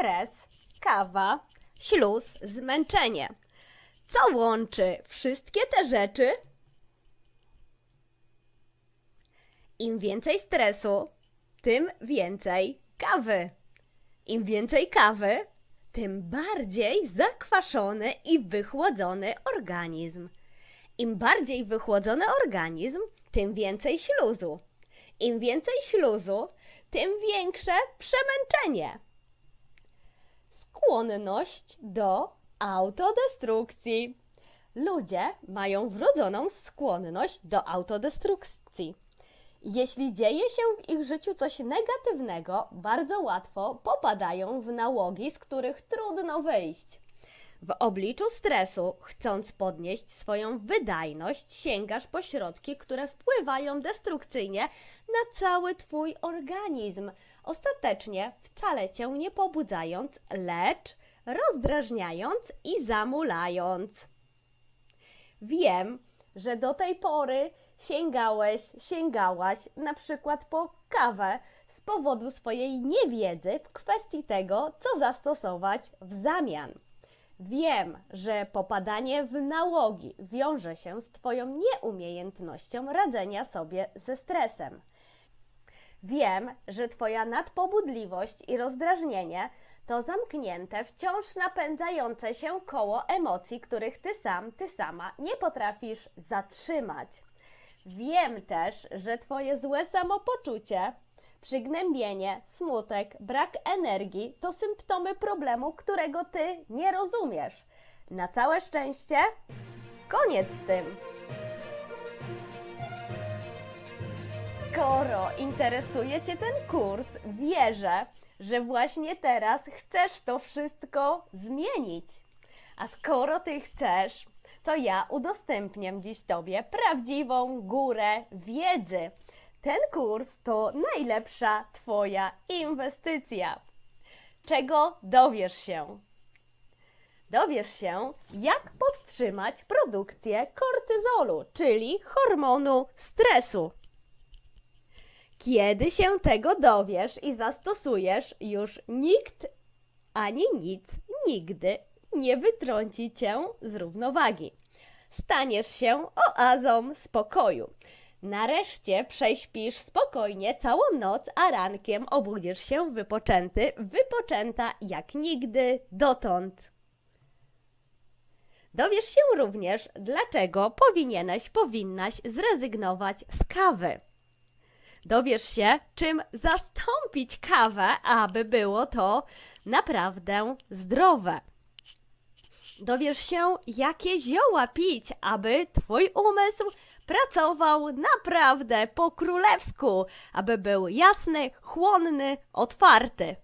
stres, kawa, śluz, zmęczenie. Co łączy wszystkie te rzeczy? Im więcej stresu, tym więcej kawy. Im więcej kawy, tym bardziej zakwaszony i wychłodzony organizm. Im bardziej wychłodzony organizm, tym więcej śluzu. Im więcej śluzu, tym większe przemęczenie. Skłonność do autodestrukcji. Ludzie mają wrodzoną skłonność do autodestrukcji. Jeśli dzieje się w ich życiu coś negatywnego, bardzo łatwo popadają w nałogi, z których trudno wyjść. W obliczu stresu, chcąc podnieść swoją wydajność, sięgasz po środki, które wpływają destrukcyjnie na cały Twój organizm, ostatecznie wcale Cię nie pobudzając, lecz rozdrażniając i zamulając. Wiem, że do tej pory sięgałeś, sięgałaś na przykład po kawę z powodu swojej niewiedzy w kwestii tego, co zastosować w zamian. Wiem, że popadanie w nałogi wiąże się z Twoją nieumiejętnością radzenia sobie ze stresem. Wiem, że Twoja nadpobudliwość i rozdrażnienie to zamknięte, wciąż napędzające się koło emocji, których Ty sam, Ty sama nie potrafisz zatrzymać. Wiem też, że Twoje złe samopoczucie, przygnębienie, smutek, brak energii to symptomy problemu, którego Ty nie rozumiesz. Na całe szczęście, koniec z tym. Skoro interesuje Cię ten kurs, wierzę, że właśnie teraz chcesz to wszystko zmienić. A skoro Ty chcesz, to ja udostępniam dziś Tobie prawdziwą górę wiedzy. Ten kurs to najlepsza Twoja inwestycja. Czego dowiesz się? Dowiesz się, jak powstrzymać produkcję kortyzolu, czyli hormonu stresu. Kiedy się tego dowiesz i zastosujesz, już nikt ani nic nigdy nie wytrąci cię z równowagi. Staniesz się oazą spokoju. Nareszcie prześpisz spokojnie całą noc, a rankiem obudzisz się wypoczęty, wypoczęta jak nigdy dotąd. Dowiesz się również, dlaczego powinieneś, powinnaś zrezygnować z kawy. Dowiesz się, czym zastąpić kawę, aby było to naprawdę zdrowe. Dowiesz się, jakie zioła pić, aby Twój umysł pracował naprawdę po królewsku, aby był jasny, chłonny, otwarty.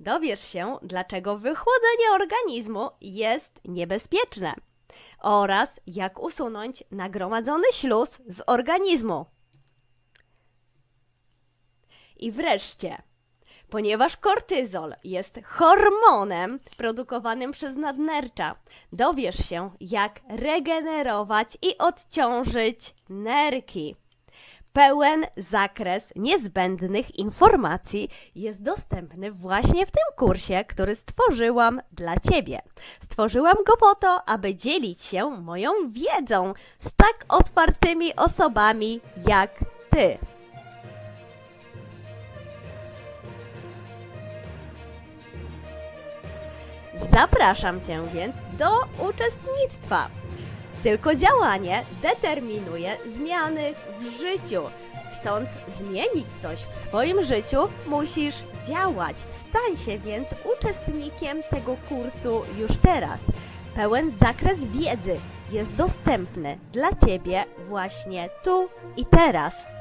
Dowiesz się, dlaczego wychłodzenie organizmu jest niebezpieczne oraz jak usunąć nagromadzony śluz z organizmu. I wreszcie, ponieważ kortyzol jest hormonem produkowanym przez nadnercza, dowiesz się, jak regenerować i odciążyć nerki. Pełen zakres niezbędnych informacji jest dostępny właśnie w tym kursie, który stworzyłam dla Ciebie. Stworzyłam go po to, aby dzielić się moją wiedzą z tak otwartymi osobami jak Ty. Zapraszam Cię więc do uczestnictwa. Tylko działanie determinuje zmiany w życiu. Chcąc zmienić coś w swoim życiu, musisz działać. Stań się więc uczestnikiem tego kursu już teraz. Pełen zakres wiedzy jest dostępny dla Ciebie właśnie tu i teraz.